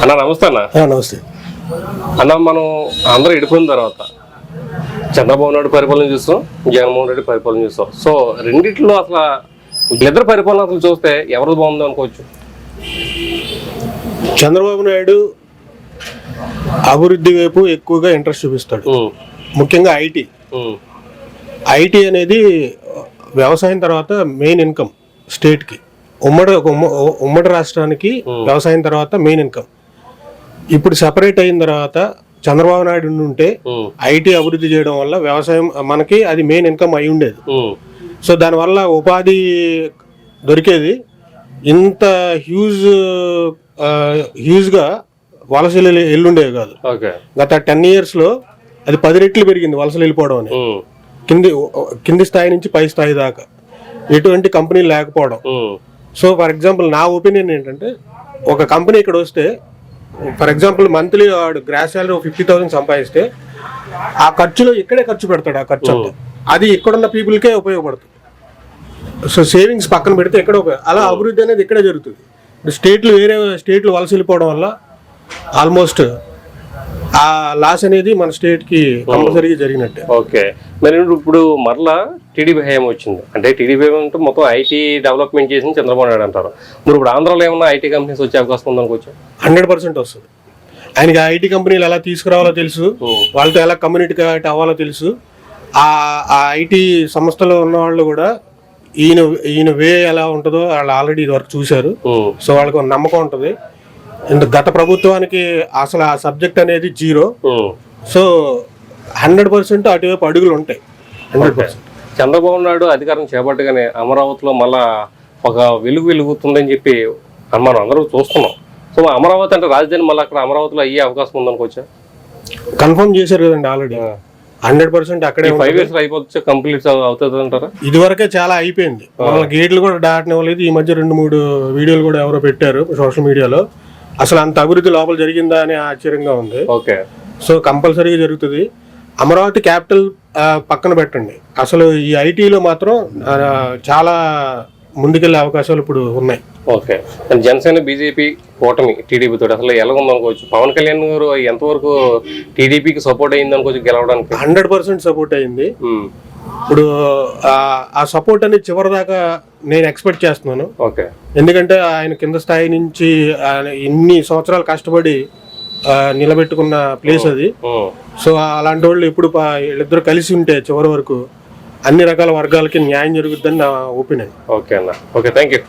అన్న నమస్తే అన్న. నమస్తే. అన్న మనం అందరూ ఇడిపోయిన తర్వాత చంద్రబాబు నాయుడు పరిపాలన చూస్తాం జగన్మోహన్ రెడ్డి పరిపాలన చూస్తాం సో రెండిట్లో అసలు వీళ్ళిద్దరు పరిపాలన అసలు చూస్తే ఎవరిది బాగుంది అనుకోవచ్చు? చంద్రబాబు నాయుడు అభివృద్ధి వైపు ఎక్కువగా ఇంట్రెస్ట్ చూపిస్తాడు. ముఖ్యంగా ఐటీ. ఐటీ వ్యవసాయం తర్వాత మెయిన్ ఇన్కమ్ స్టేట్కి. ఉమ్మడి ఉమ్మ- ఉమ్మడి రాష్ట్రానికి వ్యవసాయం తర్వాత మెయిన్ ఇన్కమ్. ఇప్పుడు సెపరేట్ అయిన తర్వాత చంద్రబాబు నాయుడు ఉంటే ఐటీ అభివృద్ధి చేయడం వల్ల వ్యవసాయం మనకి అది మెయిన్ ఇన్కమ్ అయి ఉండేది. సో దానివల్ల ఉపాధి దొరికేది. ఇంత హ్యూజ్ హ్యూజ్గా వలసలు ఎల్లుండేవి కాదు. గత టెన్ ఇయర్స్లో అది పది రెట్లు పెరిగింది వలసలు వెళ్ళిపోవడం అని కింది కింది స్థాయి నుంచి పై స్థాయి దాకా ఎటువంటి కంపెనీలు లేకపోవడం. సో ఫర్ ఎగ్జాంపుల్ నా ఒపీనియన్ ఏంటంటే ఒక కంపెనీ ఇక్కడ వస్తే ఫర్ ఎగ్జాంపుల్ మంత్లీ వాడు గ్రాస్ శాలరీ ఫిఫ్టీ థౌసండ్ సంపాదిస్తే ఆ ఖర్చులో ఇక్కడే ఖర్చు పెడతాడు ఆ ఖర్చు అది ఇక్కడున్న పీపుల్కే ఉపయోగపడుతుంది. సో సేవింగ్స్ పక్కన పెడితే ఎక్కడ అలా అభివృద్ధి అనేది ఇక్కడే జరుగుతుంది. స్టేట్లు వేరే స్టేట్లు వలస వెళ్ళిపోవడం వల్ల ఆల్మోస్ట్ ఆ లాస్ అనేది మన స్టేట్కి కంపల్సరీగా జరిగినట్టే. ఓకే. మరి ఇప్పుడు మరలా టీడీపీ హయాం వచ్చింది. అంటే టీడీపీ అంటే మొత్తం ఐటీ డెవలప్మెంట్ చేసింది చంద్రబాబు నాయుడు అంటారు. మరి ఇప్పుడు ఆంధ్రాలో ఏమన్నా ఐటీ కంపెనీస్ వచ్చే అవకాశం ఉందనుకోవచ్చు హండ్రెడ్ పర్సెంట్ వస్తుంది. ఆయనకి ఐటీ కంపెనీలు ఎలా తీసుకురావాలో తెలుసు. వాళ్ళతో ఎలా కమ్యూనికేట్ అవ్వాలో తెలుసు. ఆ ఆ ఐటీ సంస్థలో ఉన్న వాళ్ళు కూడా ఈయన ఈయన వే ఎలా ఉంటుందో వాళ్ళు ఆల్రెడీ ఇది వరకు చూశారు. సో వాళ్ళకి నమ్మకం ఉంటుంది. అండ్ గత ప్రభుత్వానికి అసలు ఆ సబ్జెక్ట్ అనేది జీరో. సో హండ్రెడ్ పర్సెంట్ అటువైపు అడుగులు ఉంటాయి. Hundred percent. చంద్రబాబు నాయుడు అధికారం చేపట్టగానే అమరావతిలో మళ్ళా ఒక వెలుగు వెలుగుతుందని చెప్పి మనం అందరూ చూస్తున్నాం. సో అమరావతి అంటే రాజధాని మళ్ళీ అక్కడ అమరావతిలో అయ్యే అవకాశం ఉందనుకోవచ్చా కన్ఫర్మ్ చేశారు కదండి ఆల్రెడీ. హండ్రెడ్ పర్సెంట్ అక్కడే ఫైవ్ ఇయర్స్ అయిపోతే కంప్లీట్ అవుతుంది అంటారా? ఇదివరకే చాలా అయిపోయింది. మన గేట్లు కూడా దాటనివ్వలేదు. ఈ మధ్య రెండు మూడు వీడియోలు కూడా ఎవరో పెట్టారు సోషల్ మీడియాలో. అసలు అంత అభివృద్ధి లోపల జరిగిందా అని ఆశ్చర్యంగా ఉంది. ఓకే. సో కంపల్సరీగా జరుగుతుంది. అమరావతి క్యాపిటల్ పక్కన పెట్టండి. అసలు ఈ ఐటీలో మాత్రం చాలా ముందుకెళ్ళే అవకాశాలు ఇప్పుడు ఉన్నాయి. ఓకే. జనసేన బీజేపీ కూటమి టీడీపీ తోటి అసలు ఎలా ఉందనుకోవచ్చు పవన్ కళ్యాణ్ గారు ఎంతవరకు టీడీపీకి సపోర్ట్ అయింది అనుకోవచ్చు గెలవడానికి? హండ్రెడ్ పర్సెంట్ సపోర్ట్ అయింది ఇప్పుడు ఆ- సపోర్ట్ అనేది చివరిదాకా నేను ఎక్స్పెక్ట్ చేస్తున్నాను. ఓకే. ఎందుకంటే ఆయన కింద స్థాయి నుంచి ఆయన ఇన్ని సంవత్సరాలు కష్టపడి నిలబెట్టుకున్న ప్లేస్ అది. సో అలాంటి వాళ్ళు ఇప్పుడు వీళ్ళిద్దరు కలిసి ఉంటే చివరి వరకు అన్ని రకాల వర్గాలకి న్యాయం జరుగుద్దని నా ఒపీనియన్. ఓకే అన్న. Okay thank you